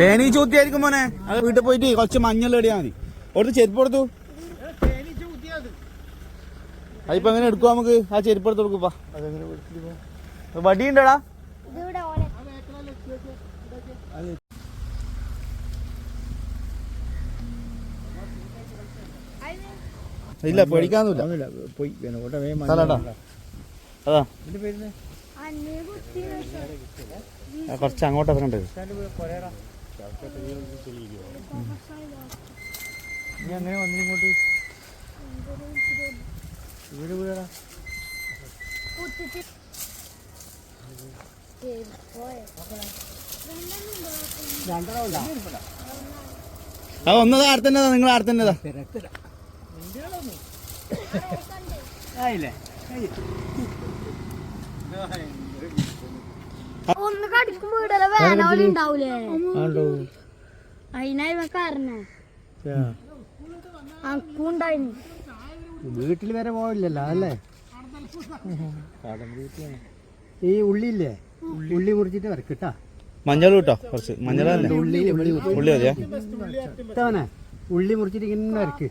തേനീച്ച ചൂത്തിയായിരിക്കും മോനെ. അത് വീട്ടിൽ പോയിട്ട് കുറച്ച് മഞ്ഞൾ ഇടിയാ മതി. അവിടുത്തെ ചെരുപ്പ് കൊടുത്തു അതിപ്പോ എങ്ങനെ എടുക്കുവാ നമുക്ക്? ആ ചെരുപ്പ് എടുത്ത് കൊടുക്കുപ്പാ വടി ഉണ്ടടാ ഇതിവിടെ ഓനെ ഇല്ല പേടിക്കാന്നില്ല പോയി അതാ. കുറച്ച് അങ്ങോട്ട് ഇറങ്ങണ്ടത് നീ അങ്ങനെ വന്നിങ്ങോട്ട്. വീട് വീടാ. ആ ഒന്നത് ആടെ തന്നെ നിങ്ങൾ ആടെ തന്നെ ആയില്ലേ ഒന്ന് വീടല ഉണ്ടാവൂലേ? അതിനായി കാരണ വീട്ടിൽ വരെ പോവില്ലല്ലോ അല്ലേ? ഈ ഉള്ളിയില്ലേ ഉള്ളി. മുറിച്ചിട്ട് വരക്കിട്ടാ? മഞ്ഞൾ കിട്ടോ കുറച്ച് മഞ്ഞൾ തന്നെ ഉള്ളി ഉള്ളി ഉള്ളി മതിയാ? ഇത്തവണ ഉള്ളി മുറിച്ചിട്ട് ഇങ്ങനെ വരക്ക്.